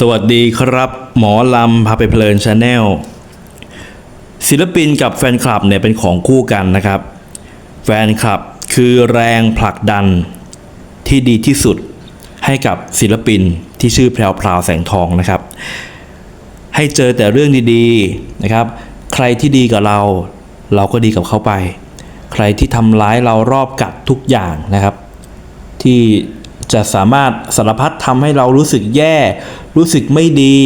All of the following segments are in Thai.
สวัสดีครับ หมอลำพาไปเพลินชาแนลศิลปินกับแฟนคลับเนี่ยเป็นของคู่กันนะครับ แฟนคลับคือแรงผลักดันที่ดีที่สุดให้กับศิลปินที่ชื่อแพรวพราวแสงทองนะครับ ให้เจอแต่เรื่องดีๆนะครับ ใครที่ดีกับเรา เราก็ดีกับเขาไป ใครที่ทำร้ายเรารอบกัดทุกอย่างนะครับ ที่ จะสามารถสารพัดทำให้เรารู้สึกแย่ รู้สึกไม่ดี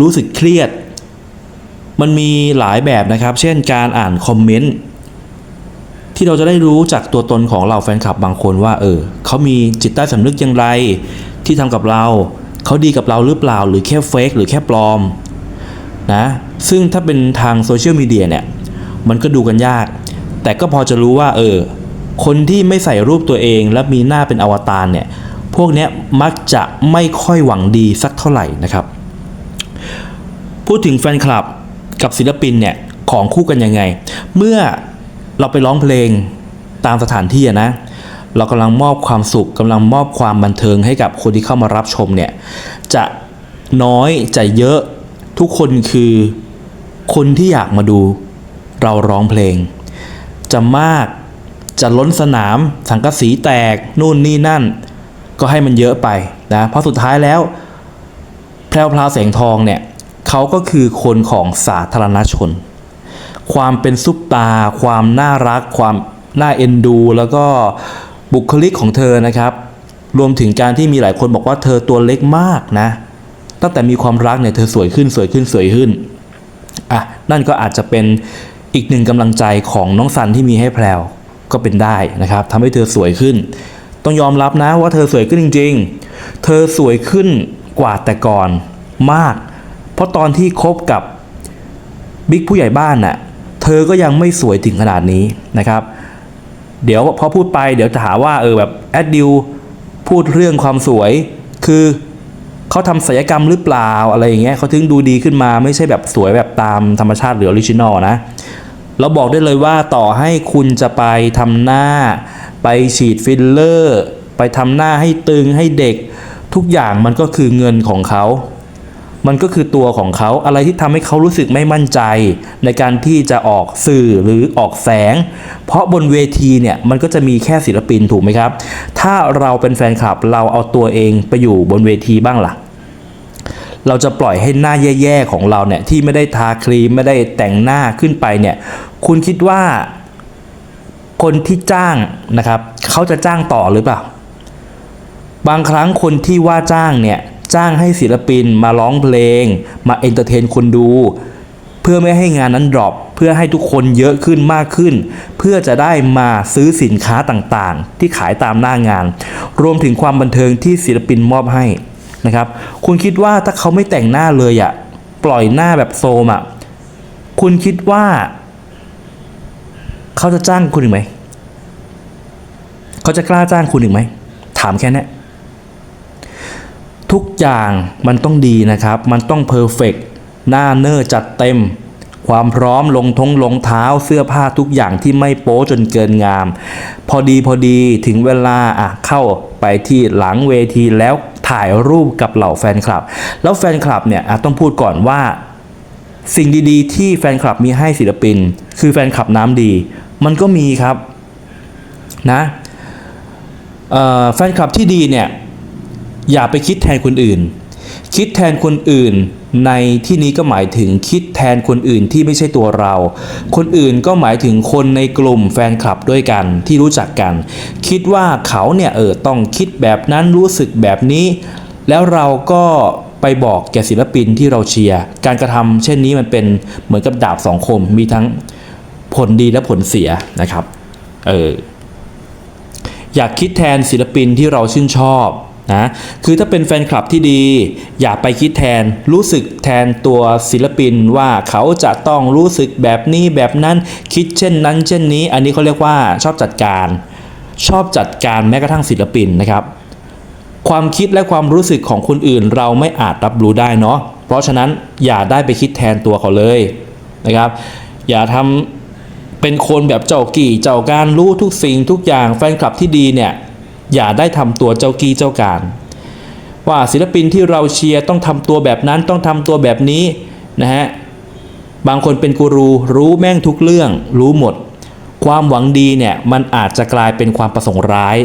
รู้สึกเครียด มันมีหลายแบบนะครับ เช่นการอ่านคอมเมนต์ที่เราจะได้รู้จากตัวตนของเราแฟนคลับบางคนว่า เออเขามีจิตใต้สำนึกอย่างไร ที่ทำกับเราเขาดีกับเราหรือเปล่า หรือแค่เฟกหรือแค่ปลอมนะซึ่งถ้าเป็นทางโซเชียลมีเดียเนี่ยมันก็ดูกันยาก แต่ก็พอจะรู้ว่า เออ คนที่ไม่ใส่รูปตัวเองและมีหน้าเป็นอวตารเนี่ย พวกนี้มักจะไม่ค่อยหวังดีสักเท่าไหร่นะครับ พูดถึงแฟนคลับกับศิลปินเนี่ยของคู่กันยังไง เมื่อเราไปร้องเพลงตามสถานที่นะ เรากำลังมอบความสุขกำลังมอบความบันเทิงให้กับคนที่เข้ามารับชมเนี่ยจะน้อยจะเยอะทุกคนคือคนที่อยากมาดูเราร้องเพลง จะมากจะล้นสนามสังกะสีแตกนู่นนี่นั่น ก็ให้มันเยอะไปนะเพราะสุดท้ายแล้ว แพรวพราแสงทองเนี่ยเขาก็คือคนของสาธารณชน ความเป็นซุปตา ความน่ารัก ความน่าเอ็นดู แล้วก็บุคลิกของเธอนะครับ รวมถึงการที่มีหลายคนบอกว่าเธอตัวเล็กมากนะตั้งแต่มีความรักเนี่ยเธอสวยขึ้นสวยขึ้นสวยขึ้นอะนั่นก็อาจจะเป็นอีกหนึ่งกำลังใจของน้องซันที่มีให้แพรวก็เป็นได้นะครับทำให้เธอสวยขึ้น ต้องยอมรับนะว่าเธอสวยขึ้นจริง ๆ เธอสวยขึ้นกว่าแต่ก่อนมาก เพราะตอนที่คบกับบิ๊กผู้ใหญ่บ้านน่ะ เธอก็ยังไม่สวยถึงขนาดนี้นะครับ เดี๋ยวพอพูดไปเดี๋ยวจะหาว่าเออแบบแอดดิวพูดเรื่องความสวย คือเขาทำศัลยกรรมหรือเปล่าอะไรอย่างเงี้ยเขาถึงดูดีขึ้นมาไม่ใช่แบบสวยแบบตามธรรมชาติหรือออริจินอลนะ เราบอกได้เลยว่าต่อให้คุณจะไปทำหน้า ไปฉีดฟิลเลอร์ ไปทำหน้าให้ตึงให้เด็ก ทุกอย่างมันก็คือเงินของเขา มันก็คือตัวของเขาอะไรที่ทำให้เขารู้สึกไม่มั่นใจ ในการที่จะออกสื่อหรือออกแสง เพราะบนเวทีเนี่ยมันก็จะมีแค่ศิลปินถูกไหมครับ ถ้าเราเป็นแฟนคลับเราเอาตัวเองไปอยู่บนเวทีบ้างล่ะเราจะปล่อยให้หน้าแย่ๆของเราเนี่ยที่ไม่ได้ทาครีมไม่ได้แต่งหน้าขึ้นไปเนี่ย คุณคิดว่า คนที่จ้างนะครับเขาจะจ้างต่อหรือเปล่า บางครั้งคนที่ว่าจ้างเนี่ยจ้างให้ศิลปินมาร้องเพลง มาเอนเตอร์เทนคนดู เพื่อไม่ให้งานนั้นดรอปเพื่อให้ทุกคนเยอะขึ้นมากขึ้น เพื่อจะได้มาซื้อสินค้าต่างๆ ที่ขายตามหน้างาน รวมถึงความบันเทิงที่ศิลปินมอบให้นะครับ คุณคิดว่าถ้าเขาไม่แต่งหน้าเลยอะปล่อยหน้าแบบโซมอะคุณคิดว่า เขาจะจ้างคุณอีกไหม เขาจะกล้าจ้างคุณอีกไหม ถามแค่นี้ทุกอย่างมันต้องดีนะครับ มันต้องเพอร์เฟกหน้าเนอร์จัดเต็ม ความพร้อมลงทงลงเท้าเสื้อผ้าทุกอย่างที่ไม่โป๊จนเกินงาม พอดีพอดีถึงเวลาอะเข้าไปที่หลังเวทีแล้วถ่ายรูปกับเหล่าแฟนคลับ แล้วแฟนคลับเนี่ยอะต้องพูดก่อนว่าสิ่งดีๆ ที่แฟนคลับมีให้ศิลปิน คือแฟนคลับน้ำดี มันก็มีครับนะแฟนคลับที่ดีเนี่ยอย่าไปคิดแทนคนอื่น คิดแทนคนอื่นในที่นี้ก็หมายถึงคิดแทนคนอื่นที่ไม่ใช่ตัวเรา คนอื่นก็หมายถึงคนในกลุ่มแฟนคลับด้วยกันที่รู้จักกัน คิดว่าเขาเนี่ยเออต้องคิดแบบนั้นรู้สึกแบบนี้ แล้วเราก็ไปบอกแก่ศิลปินที่เราเชียร์ การกระทำเช่นนี้มันเป็นเหมือนกับดาบสองคม มีทั้ง ผลดีและผลเสียนะครับเอออยากคิดแทนศิลปินที่เราชื่นชอบนะคือถ้าเป็นแฟนคลับที่ดี อย่าไปคิดแทนรู้สึกแทนตัวศิลปินว่าเขาจะต้องรู้สึกแบบนี้แบบนั้นคิดเช่นนั้น เช่นนี้ อันนี้เขาเรียกว่าชอบจัดการ ชอบจัดการแม้กระทั่งศิลปินนะครับ ความคิดและความรู้สึกของคนอื่นเราไม่อาจรับรู้ได้เนาะเพราะฉะนั้นอย่าได้ไปคิดแทนตัวเขาเลยนะครับ อย่าทำ เป็นคนแบบเจ้ากี่เจ้าการรู้ทุกสิ่งทุกอย่างแฟนคลับที่ดีเนี่ยอย่าได้ทำตัวเจ้ากี้เจ้าการ ว่าศิลปินที่เราเชียร์ต้องทำตัวแบบนั้นต้องทำตัวแบบนี้นะฮะบางคนเป็นกูรูรู้แม่งทุกเรื่อง รู้หมด ความหวังดีเนี่ยมันอาจจะกลายเป็นความประสงค์ร้าย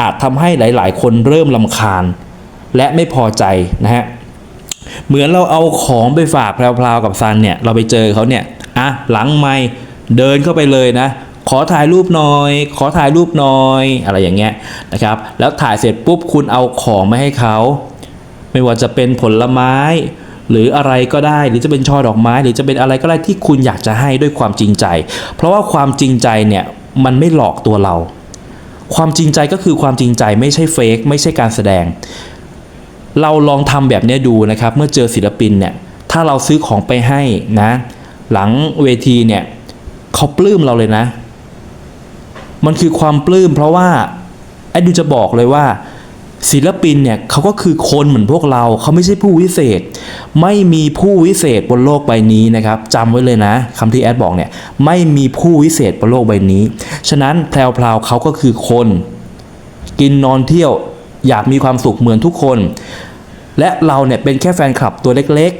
อาจทำให้หลาย ๆ คนเริ่มลำคาญ และไม่พอใจนะฮะเหมือนเราเอาของไปฝากแพรวๆกับซันเนี่ยเราไปเจอเขาเนี่ยอะหลังไม่ เดินเข้าไปเลยนะ ขอถ่ายรูปหน่อย ขอถ่ายรูปหน่อย อะไรอย่างเงี้ยนะครับ แล้วถ่ายเสร็จปุ๊บคุณเอาของมาให้เขา ไม่ว่าจะเป็นผลไม้ หรืออะไรก็ได้ หรือจะเป็นช่อดอกไม้ หรือจะเป็นอะไรก็ได้ที่คุณอยากจะให้ด้วยความจริงใจ เพราะว่าความจริงใจเนี่ยมันไม่หลอกตัวเรา ความจริงใจก็คือความจริงใจไม่ใช่เฟกไม่ใช่การแสดง เราลองทำแบบนี้ดูนะครับ เมื่อเจอศิลปินเนี่ย ถ้าเราซื้อของไปให้นะ หลังเวทีเนี่ย เขาปลื้มเราเลยนะ มันคือความปลื้มเพราะว่าไอ้ดูจะบอกเลยว่า ศิลปินเนี่ยเขาก็คือคนเหมือนพวกเรา เขาไม่ใช่ผู้วิเศษ ไม่มีผู้วิเศษบนโลกใบนี้นะครับจำไว้เลยนะคำที่แอดบอกเนี่ยไม่มีผู้วิเศษบนโลกใบนี้ ฉะนั้นแพรวพราวเขาก็คือคน กินนอนเที่ยวอยากมีความสุขเหมือนทุกคน และเราเนี่ยเป็นแค่แฟนคลับตัวเล็ก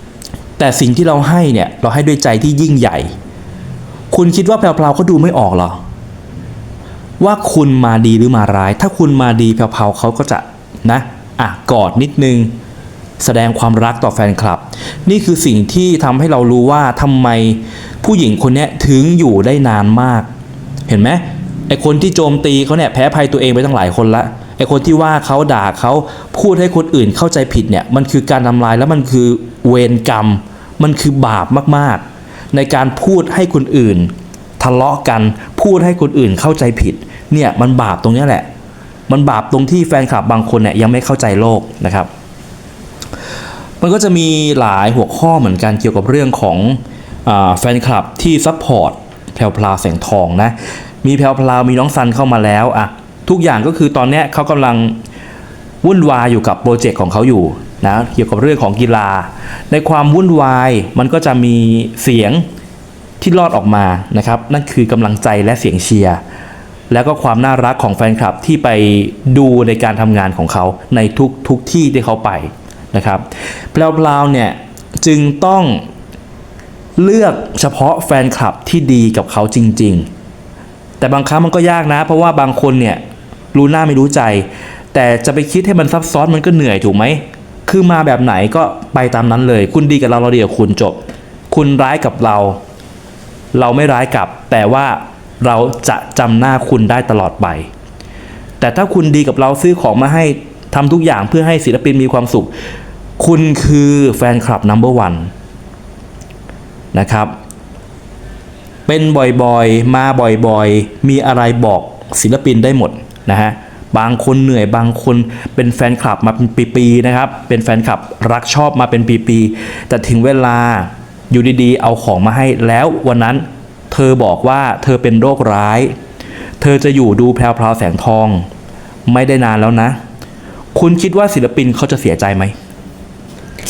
ๆ แต่สิ่งที่เราให้เนี่ยเราให้ด้วยใจที่ยิ่งใหญ่ คุณคิดว่าแพรวๆเขาดูไม่ออกเหรอ ว่าคุณมาดีหรือมาร้าย ถ้าคุณมาดีแพรวๆเขาก็จะนะอะกอดนิดนึง แสดงความรักต่อแฟนคลับ นี่คือสิ่งที่ทำให้เรารู้ว่าทำไมผู้หญิงคนนี้ถึงอยู่ได้นานมาก เห็นไหมไอคนที่โจมตีเขาเนี่ยแพ้ภัยตัวเองไปตั้งหลายคนละไอคนที่ว่าเขาด่าเขาพูดให้คนอื่นเข้าใจผิดเนี่ยมันคือการทำลายแล้วมันคือเวรกรรม มันคือบาปมากๆ ในการพูดให้คนอื่น ทะเลาะกันพูดให้คนอื่นเข้าใจผิด เนี่ยมันบาปตรงนี้แหละ มันบาปตรงที่แฟนคลับบางคนเนี่ยยังไม่เข้าใจโลกนะครับ มันก็จะมีหลายหัวข้อเหมือนกันเกี่ยวกับเรื่องของอแฟนคลับที่ซัพพอร์ตแพรวพลาวแสงทองนะมีแพรวพลามีน้องซันเข้ามาแล้วอะทุกอย่างก็คือตอนนี้เขากำลังวุ่นวายอยู่กับโปรเจกต์ของเขาอยู่ นะเกี่ยวกับเรื่องของกีฬา ในความวุ่นวายมันก็จะมีเสียงที่รอดออกมานะครับ นั่นคือกำลังใจและเสียงเชียร์แล้วก็ความน่ารักของแฟนคลับที่ไปดูในการทำงานของเขาในทุกทุกที่ที่เขาไปนะครับแพลวๆเนี่ยจึงต้องเลือกเฉพาะแฟนคลับที่ดีกับเขาจริง ๆ แต่บางครั้งมันก็ยากนะ เพราะว่าบางคนเนี่ยรู้หน้าไม่รู้ใจ แต่จะไปคิดให้มันซับซ้อนมันก็เหนื่อยถูกไหม คือมาแบบไหนก็ไปตามนั้นเลย คุณดีกับเราเราดีกับคุณจบ คุณร้ายกับเรา เราไม่ร้ายกับ แต่ว่าเราจะจำหน้าคุณได้ตลอดไป แต่ถ้าคุณดีกับเราซื้อของมาให้ทำทุกอย่างเพื่อให้ศิลปินมีความสุข คุณคือแฟนคลับ number one นะครับ เป็นบ่อยๆ มาบ่อยๆ มีอะไรบอกศิลปินได้หมดนะฮะ บางคนเหนื่อยบางคนเป็นแฟนคลับมาเป็นปีๆนะครับ เป็นแฟนคลับรักชอบมาเป็นปีๆแต่ถึงเวลาอยู่ดีๆ เอาของมาให้แล้ววันนั้นเธอบอกว่าเธอเป็นโรคร้าย เธอจะอยู่ดูแพรวๆแสงทอง ไม่ได้นานแล้วนะ คุณคิดว่าศิลปินเขาจะเสียใจไหม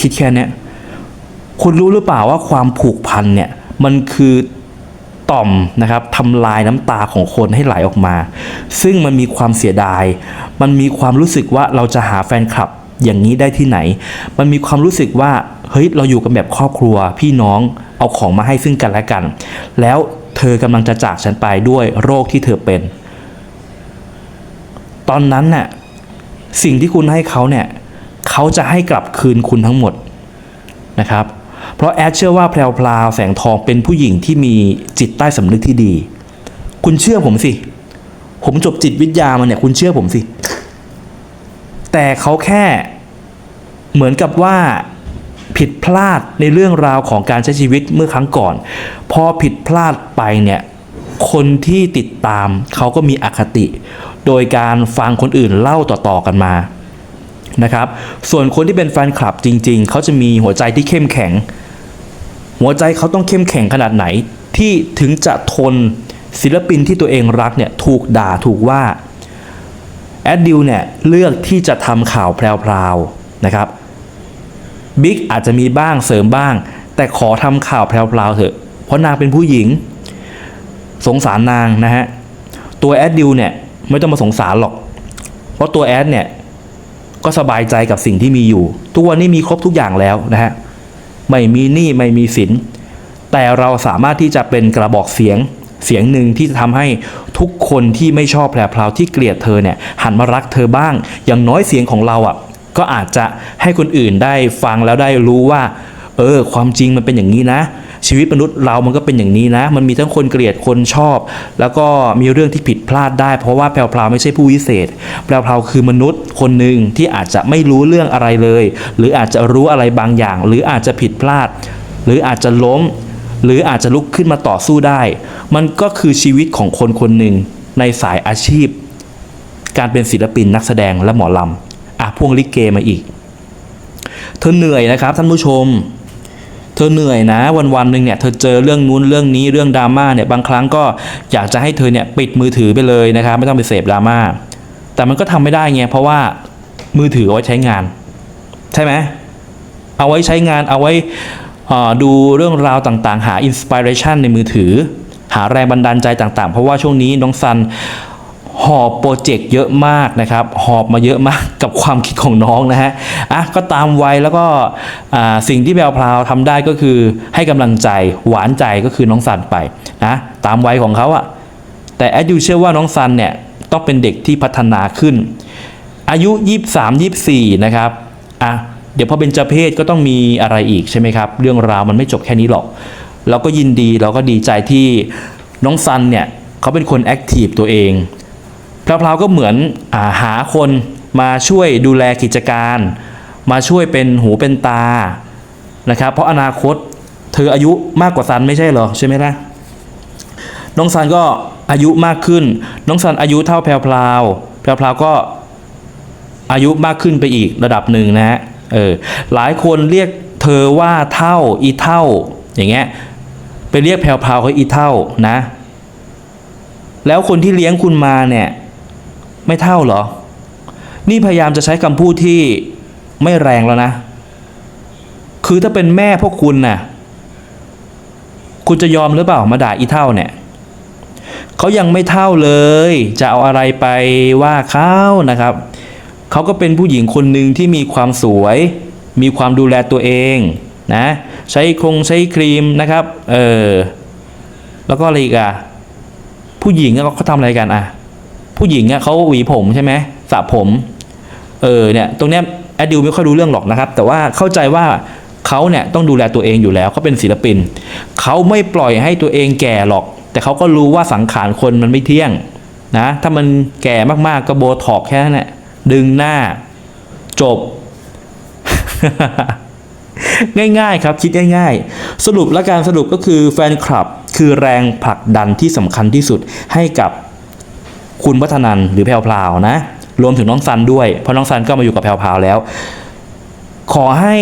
คิดแค่นี้คุณรู้หรือเปล่าว่าความผูกพันเนี่ย มันคือ ต่อมนะครับทำลายน้ำตาของคนให้ไหลออกมา ซึ่งมันมีความเสียดาย มันมีความรู้สึกว่าเราจะหาแฟนคลับอย่างนี้ได้ที่ไหน มันมีความรู้สึกว่าเฮ้ยเราอยู่กันแบบครอบครัว พี่น้องเอาของมาให้ซึ่งกันและกัน แล้วเธอกำลังจะจากฉันไปด้วยโรคที่เธอเป็น ตอนนั้นน่ะสิ่งที่คุณให้เขาเนี่ยเขาจะให้กลับคืนคุณทั้งหมดนะครับ เพราะแอดเชื่อว่าแพรวพลาแสงทองเป็นผู้หญิงที่มีจิตใต้สำนึกที่ดี คุณเชื่อผมสิ ผมจบจิตวิทยามาเนี่ยคุณเชื่อผมสิ แต่เขาแค่เหมือนกับว่าผิดพลาดในเรื่องราวของการใช้ชีวิตเมื่อครั้งก่อน พอผิดพลาดไปเนี่ยคนที่ติดตามเขาก็มีอคติ โดยการฟังคนอื่นเล่าต่อๆกันมา นะครับ ส่วนคนที่เป็นแฟนคลับจริง ๆ เขาจะมีหัวใจที่เข้มแข็ง หัวใจเขาต้องเข้มแข็งขนาดไหน ที่ถึงจะทนศิลปินที่ตัวเองรักเนี่ยถูกด่าถูกว่าแอดดิวเนี่ยเลือกที่จะทำข่าวแพรวๆนะครับบิ๊กอาจจะมีบ้างเสริมบ้าง แต่ขอทำข่าวแพรวๆเถอะ เพราะนางเป็นผู้หญิง สงสารนางนะฮะ ตัวแอดดิวเนี่ยไม่ต้องมาสงสารหรอก เพราะตัวแอดเนี่ย ก็สบายใจกับสิ่งที่มีอยู่ ทุกวันนี้มีครบทุกอย่างแล้วนะฮะไม่มีหนี้ไม่มีสิน แต่เราสามารถที่จะเป็นกระบอกเสียงเสียงหนึ่งที่จะทำให้ทุกคนที่ไม่ชอบแพรพราวที่เกลียดเธอเนี่ยหันมารักเธอบ้าง อย่างน้อยเสียงของเราอะก็อาจจะให้คนอื่นได้ฟังแล้วได้รู้ว่า เออ ความจริงมันเป็นอย่างนี้นะ ชีวิตมนุษย์เรามันก็เป็นอย่างนี้นะ มันมีทั้งคนเกลียดคนชอบ แล้วก็มีเรื่องที่ผิดพลาดได้ เพราะว่าแพรวพราวไม่ใช่ผู้วิเศษแพรวพราวคือมนุษย์คนหนึ่งที่อาจจะไม่รู้เรื่องอะไรเลย หรืออาจจะรู้อะไรบางอย่าง หรืออาจจะผิดพลาด หรืออาจจะล้ม หรืออาจจะลุกขึ้นมาต่อสู้ได้ มันก็คือชีวิตของคนคนหนึ่งในสายอาชีพ การเป็นศิลปินนักแสดงและหมอลำอะพ่วงลิเกมาอีก เธอเหนื่อยนะครับท่านผู้ชม เธอเหนื่อยนะ วันวันๆหนึ่งเนี่ยเธอเจอเรื่องนู้นเรื่องนี้เรื่องดราม่าเนี่ยบางครั้งก็อยากจะให้เธอเนี่ยปิดมือถือไปเลยนะครับไม่ต้องไปเสพดราม่าแต่มันก็ทำไม่ได้ไงเพราะว่ามือถือเอาไว้ใช้งาน ใช่ไหมเอาไว้ใช้งานเอาไว้อ่อดูเรื่องราวต่างๆ หาอินสปิเรชันในมือถือ หาแรงบันดาลใจต่างๆ เพราะว่าช่วงนี้น้องซัน หอบโปรเจกต์เยอะมากนะครับ หอบมาเยอะมากกับความคิดของน้องนะฮะอะก็ตามวัยแล้วก็สิ่งที่แววพราวทำได้ก็คือให้กำลังใจหวานใจก็คือน้องซันไปนะตามวัยของเขาอะแต่แอดยูเชื่อว่าน้องซันเนี่ยต้องเป็นเด็กที่พัฒนาขึ้น อายุ 23 24 นะครับอะเดี๋ยวพอเป็นเจเพศก็ต้องมีอะไรอีกใช่ไหมครับ เรื่องราวมันไม่จบแค่นี้หรอก เราก็ยินดีเราก็ดีใจที่น้องซันเนี่ยเขาเป็นคนแอคทีฟตัวเอง พราวๆก็เหมือนอาหาคนมาช่วยดูแลกิจการ มาช่วยเป็นหูเป็นตานะครับ เพราะอนาคตเธออายุมากกว่าซันไม่ใช่เหรอใช่ไหมล่ะน้องซันก็อายุมากขึ้น น้องซันอายุเท่าแพรวพราวแพรวพราวก็อายุมากขึ้นไปอีกระดับหนึ่งนะฮะเออหลายคนเรียกเธอว่าเท่าอีเท่าอย่างเงี้ยไปเรียกแพรวพราวเขาอีเท่านะ แล้วคนที่เลี้ยงคุณมาเนี่ย ไม่เท่าเหรอ นี่พยายามจะใช้คำพูดที่ไม่แรงแล้วนะ คือถ้าเป็นแม่พวกคุณน่ะ คุณจะยอมหรือเปล่ามาด่าอีเท่าเนี่ยเขายังไม่เท่าเลย จะเอาอะไรไปว่าเขานะครับ เขาก็เป็นผู้หญิงคนหนึ่งที่มีความสวย มีความดูแลตัวเองนะใช้คงใช้ครีมนะครับ เออ แล้วก็อะไรอีกอะผู้หญิงอะเขาทำอะไรกันอะ ผู้หญิงอะเขาหวีผมใช่ไหมสระผม เออเนี่ยตรงเนี้ยแอดดิวไม่ค่อยรู้เรื่องหรอกนะครับ แต่ว่าเข้าใจว่าเขาเนี่ยต้องดูแลตัวเองอยู่แล้วเขาเป็นศิลปินเขาไม่ปล่อยให้ตัวเองแก่หรอก แต่เขาก็รู้ว่าสังขารคนมันไม่เที่ยงนะถ้ามันแก่มากๆก็โบถอกแค่นั้นแหละดึงหน้าจบ ง่ายๆครับคิดง่ายๆ สรุปและการสรุปก็คือแฟนคลับคือแรงผลักดันที่สำคัญที่สุดให้กับ คุณวัฒนันหรือแพรวพราวนะ รวมถึงน้องซันด้วยเพราะน้องซันก็มาอยู่กับแพรวพราวแล้ว ขอให้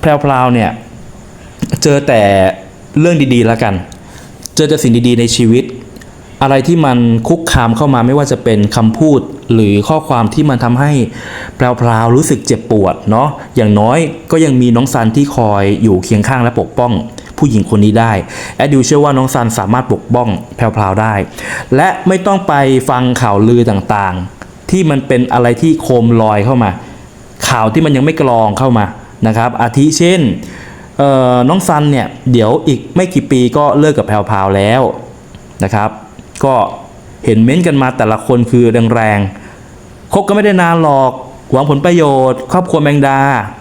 แพรวพราวเนี่ยเจอแต่เรื่องดีๆแล้วกัน เจอแต่สิ่งดีๆในชีวิต อะไรที่มันคุกคามเข้ามาไม่ว่าจะเป็นคำพูดหรือข้อความที่มันทำให้แพรวๆรู้สึกเจ็บปวดเนาะอย่างน้อยก็ยังมีน้องซันที่คอยอยู่เคียงข้างและปกป้อง ผู้หญิงคนนี้ได้แอดดิวเชื่อว่าน้องซันสามารถปกป้องแพรวๆได้ และไม่ต้องไปฟังข่าวลือต่างๆ ที่มันเป็นอะไรที่โคมลอยเข้ามา ข่าวที่มันยังไม่กรองเข้ามานะครับ อาทิเช่นน้องซันเนี่ยเดี๋ยวอีกไม่กี่ปีก็เลิกกับแพรวๆแล้วนะครับ ก็เห็นเม้นต์กันมาแต่ละคนคือแรงๆคบกันไม่ได้นานหรอกหวังผลประโยชน์ ครอบครัวแมงดา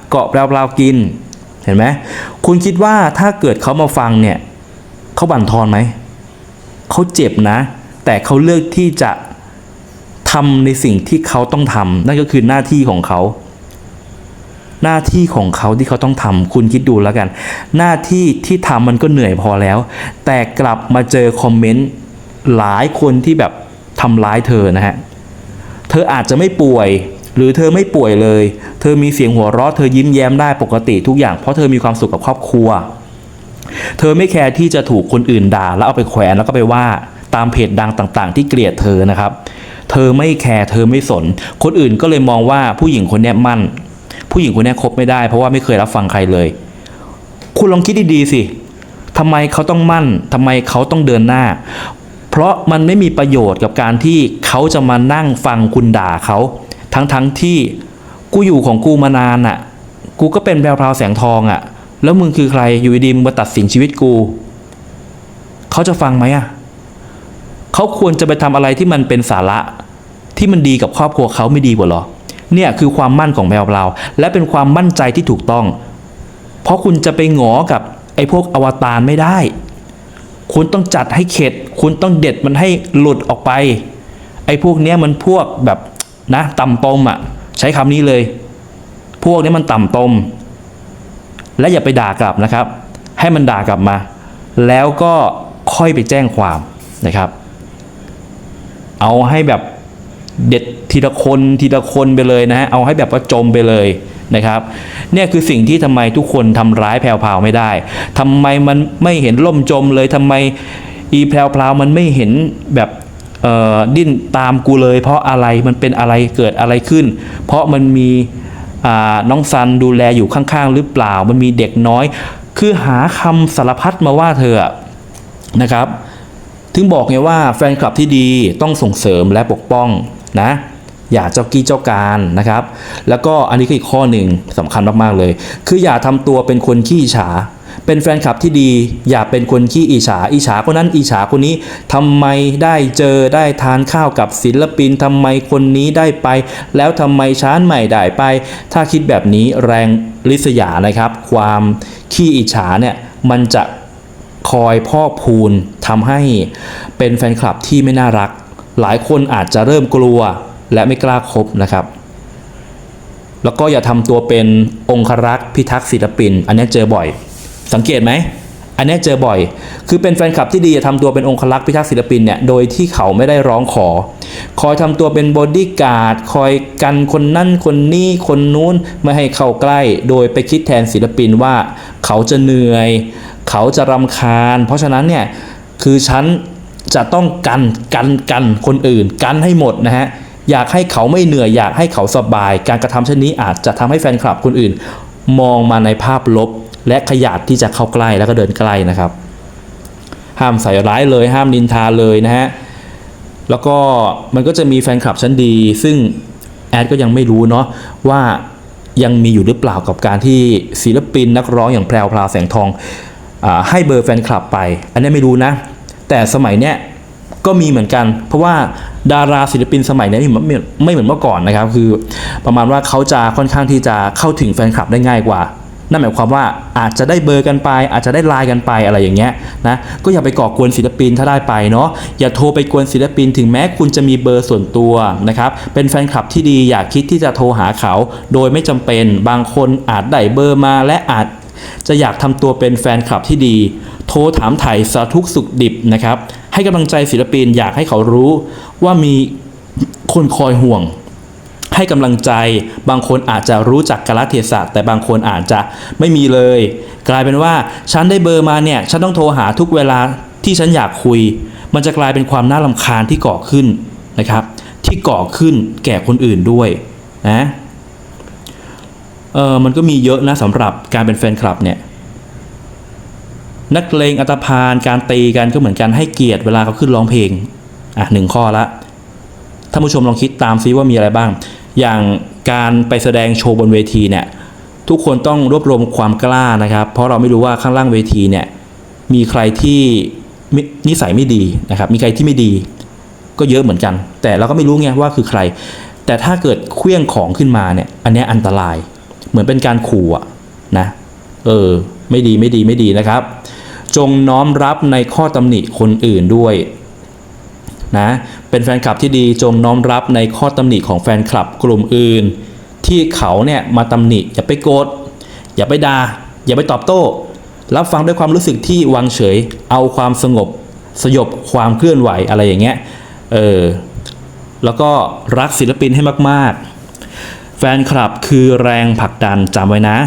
เกาะแปลวๆกิน เห็นไหม คุณคิดว่าถ้าเกิดเขามาฟังเนี่ยเขาบั่นทอนไหม เขาเจ็บนะ แต่เขาเลือกที่จะทำในสิ่งที่เขาต้องทำนั่นก็คือหน้าที่ของเขา หน้าที่ของเขาที่เขาต้องทำคุณคิดดูแล้วกัน หน้าที่ที่ทำมันก็เหนื่อยพอแล้ว แต่กลับมาเจอคอมเมนต์หลายคนที่แบบทำร้ายเธอนะฮะ เธออาจจะไม่ป่วย หรือเธอไม่ป่วยเลย เธอมีเสียงหัวเราะเธอยิ้มแย้มได้ปกติทุกอย่างเพราะเธอมีความสุขกับครอบครัว เธอไม่แคร์ที่จะถูกคนอื่นด่า แล้วเอาไปแขวนแล้วก็ไปว่าตามเพจดังต่างๆ ที่เกลียดเธอนะครับ เธอไม่แคร์เธอไม่สน คนอื่นก็เลยมองว่าผู้หญิงคนนี้มั่น ผู้หญิงคนนี้คบไม่ได้ เพราะว่าไม่เคยรับฟังใครเลย คุณลองคิดดีๆสิทำไมเขาต้องมั่นทำไมเขาต้องเดินหน้า เพราะมันไม่มีประโยชน์กับการที่เขาจะมานั่งฟังคุณด่าเขา ทั้งๆที่กูอยู่ของกูมานานอะกูก็เป็นแพรวพราวแสงทองอะแล้วมึงคือใครอยู่ดีมึงมาตัดสินชีวิตกู เขาจะฟังไหมอะเขาควรจะไปทำอะไรที่มันเป็นสาระที่มันดีกับครอบครัวเขาไม่ดีกว่าหรอ เนี่ยคือความมั่นของแพรวพรา และเป็นความมั่นใจที่ถูกต้อง เพราะคุณจะไปหงอกับไอ้พวกอวตารไม่ได้ คุณต้องจัดให้เข็ด คุณต้องเด็ดมันให้หลุดออกไป ไอ้พวกเนี้ยมันพวกแบบ นะต่ำตมอะ ใช้คำนี้เลย พวกนี้มันต่ำตม และอย่าไปด่ากลับนะครับ ให้มันด่ากลับมา แล้วก็ค่อยไปแจ้งความนะครับ เอาให้แบบเด็ดทีละคนทีละคนไปเลยนะฮะเอาให้แบบว่าจมไปเลยนะครับ เนี่ยคือสิ่งที่ทำไมทุกคนทำร้ายแพรวพาวไม่ได้ทำไมมันไม่เห็นล่มจมเลยทำไมอีแพรวพาวมันไม่เห็นแบบ ดิ้นตามกูเลย เพราะอะไรมันเป็นอะไรเกิดอะไรขึ้น เพราะมันมีน้องซันดูแลอยู่ข้างๆ หรือเปล่า มันมีเด็กน้อย คือหาคำสารพัดมาว่าเธออะนะครับ ถึงบอกไงว่าแฟนคลับที่ดีต้องส่งเสริมและปกป้องนะอย่าเจ้ากี้เจ้าการนะครับ แล้วก็อันนี้ก็อีกข้อหนึ่งสำคัญมากๆเลย คืออย่าทำตัวเป็นคนขี้ฉา เป็นแฟนคลับที่ดี อย่าเป็นคนขี้อิจฉาอิจฉาคนนั้นอิจฉาคนนี้ทำไมได้เจอได้ทานข้าวกับศิลปินทำไมคนนี้ได้ไป แล้วทำไมช้านใหม่ได้ไป ถ้าคิดแบบนี้แรงลิษยานะครับ ความขี้อิจฉาเนี่ยมันจะคอยพ่อพูนทำให้เป็นแฟนคลับที่ไม่น่ารัก หลายคนอาจจะเริ่มกลัวและไม่กล้าคบนะครับแล้วก็อย่าทำตัวเป็นองครักษ์พิทักษ์ศิลปิน อันนี้เจอบ่อย สังเกตไหมอันนี้เจอบ่อย คือเป็นแฟนคลับที่ดีอย่าทำตัวเป็นองครักษ์พิทักษ์ศิลปินเนี่ย โดยที่เขาไม่ได้ร้องขอ คอยทำตัวเป็นบอดี้การ์ด คอยกันคนนั่นคนนี้คนนู้นไม่ให้เข้าใกล้ โดยไปคิดแทนศิลปินว่า เขาจะเหนื่อย เขาจะรำคาญ เพราะฉะนั้นเนี่ย คือฉันจะต้องกันกันกันคนอื่น กันให้หมดนะฮะ อยากให้เขาไม่เหนื่อย อยากให้เขาสบาย การกระทำเช่นนี้อาจจะทำให้แฟนคลับคนอื่น มองมาในภาพลบ และขยาดที่จะเข้าใกล้แล้วก็เดินใกล้นะครับ ห้ามใส่ร้ายเลย ห้ามนินทาเลยนะฮะแล้วก็มันก็จะมีแฟนคลับชั้นดี ซึ่งแอดก็ยังไม่รู้เนาะว่ายังมีอยู่หรือเปล่ากับการที่ศิลปินนักร้องอย่างแพรวพราวแสงทองอให้เบอร์แฟนคลับไป อันนี้ไม่รู้นะ แต่สมัยเนี้ยก็มีเหมือนกัน เพราะว่าดาราศิลปินสมัยเนี้ยม่เหมือนไม่เหมือนเมื่อก่อนนะครับ คือประมาณว่าเขาจะค่อนข้างที่จะเข้าถึงแฟนคลับได้ง่ายกว่า นั่นหมายความว่าอาจจะได้เบอร์กันไป อาจจะได้ไลน์กันไปอะไรอย่างเงี้ยนะก็อย่าไปก่อกวนศิลปินถ้าได้ไปเนาะอย่าโทรไปกวนศิลปิน ถึงแม้คุณจะมีเบอร์ส่วนตัวนะครับเป็นแฟนคลับที่ดีอย่าคิดที่จะโทรหาเขา โดยไม่จำเป็นบางคนอาจได้เบอร์มาและอาจจะอยากทำตัวเป็นแฟนคลับที่ดี โทรถามไถ่สาทุกสุขดิบนะครับ ให้กำลังใจศิลปินอยากให้เขารู้ว่ามีคนคอยห่วง ให้กำลังใจ บางคนอาจจะรู้จักกาลเทศะแต่บางคนอาจจะไม่มีเลย กลายเป็นว่าฉันได้เบอร์มาเนี่ยฉันต้องโทรหาทุกเวลาที่ฉันอยากคุย มันจะกลายเป็นความน่ารำคาญที่ก่อขึ้นนะครับ ที่ก่อขึ้นแก่คนอื่นด้วยนะเออมันก็มีเยอะนะสำหรับการเป็นแฟนคลับเนี่ยนักเลงอัตภานการตีกันก็เหมือนกันให้เกียรติเวลาเขาขึ้นร้องเพลง อะหนึ่งข้อละท่านผู้ชมลองคิดตามซิว่ามีอะไรบ้าง อย่างการไปแสดงโชว์บนเวทีเนี่ยทุกคนต้องรวบรวมความกล้านะครับ เพราะเราไม่รู้ว่าข้างล่างเวทีเนี่ยมีใครที่นิสัยไม่ดีนะครับมีใครที่ไม่ดี ก็เยอะเหมือนกัน แต่เราก็ไม่รู้ไงว่าคือใคร แต่ถ้าเกิดเคลี้ยงของขึ้นมาเนี่ยอันนี้อันตราย เหมือนเป็นการขู่อะนะเออไม่ดีไม่ดีไม่ดีนะครับ จงน้อมรับในข้อตำหนิคนอื่นด้วย นะเป็นแฟนคลับที่ดีจงน้อมรับในข้อตำหนิของแฟนคลับกลุ่มอื่น ที่เขาเนี่ยมาตำหนิอย่าไปโกรธอย่าไปดา่าอย่าไปตอบโต้ รับฟังด้วยความรู้สึกที่วางเฉย เอาความสงบ สยบความเคลื่อนไหวอะไรอย่างเงี้ยเออแล้วก็รักศิลปินให้มาก ๆ แฟนคลับคือแรงผลักดันจำไว้นะ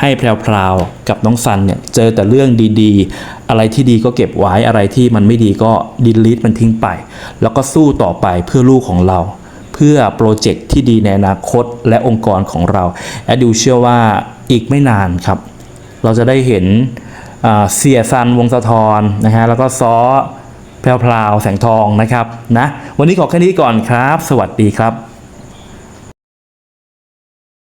ให้แพรวๆกับน้องซันเนี่ยเจอแต่เรื่องดีๆ อะไรที่ดีก็เก็บไว้อะไรที่มันไม่ดีก็ดิลีทมันทิ้งไป แล้วก็สู้ต่อไปเพื่อลูกของเรา เพื่อโปรเจกต์ที่ดีในอนาคตและองค์กรของเราแอดดิวเชื่อว่าอีกไม่นานครับ เราจะได้เห็นเสียซันวงสะทรนะฮะแล้วก็ซ้อแพรวๆแสงทองนะครับนะวันนี้ขอแค่นี้ก่อนครับ สวัสดีครับ